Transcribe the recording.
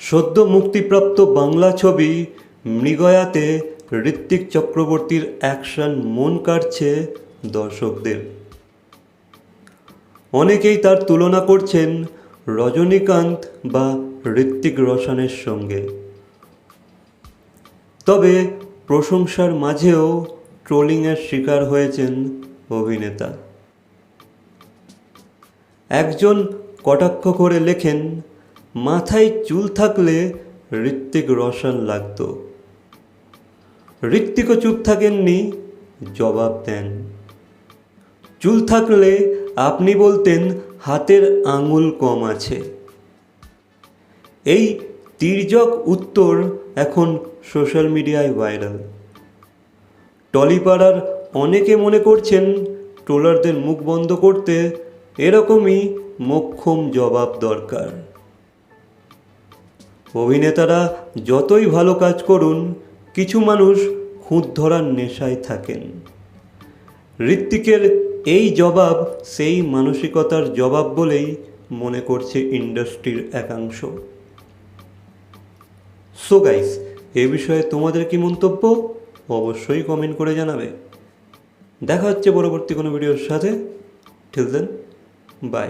সদ্য মুক্তিপ্রাপ্ত বাংলা ছবি মৃগয়াতে ঋত্বিক চক্রবর্তীর অ্যাকশন মন কাড়ছে দর্শকদের। অনেকেই তার তুলনা করছেন রজনীকান্ত বা ঋত্বিক রোশনের সঙ্গে। তবে প্রশংসার মাঝেও ট্রোলিংয়ের শিকার হয়েছেন অভিনেতা। একজন কটাক্ষ করে লেখেন মাথায় চুল থাকলে ঋত্বিক রোশন লাগতো। ঋত্বিকও চুপ থাকেননি, জবাব দেন। চুল থাকলে আপনি বলতেন হাতের আঙুল কম আছে। এই তির্যক উত্তর এখন সোশ্যাল মিডিয়ায় ভাইরাল। টলিপাড়ার অনেকে মনে করছেন ট্রোলারদের মুখ বন্ধ করতে এরকমই মোক্ষম জবাব দরকার। অভিনেতারা যতই ভালো কাজ করুন, কিছু মানুষ খুঁত ধরার নেশায় থাকেন। ঋত্বিকের এই জবাব সেই মানসিকতার জবাব বলেই মনে করছে ইন্ডাস্ট্রির একাংশ। সো গাইস এ বিষয়ে তোমাদের কি মন্তব্য? অবশ্যই কমেন্ট করে জানাবে। দেখা হচ্ছে পরবর্তী কোনো ভিডিওর সাথে। ঠিক দেন বাই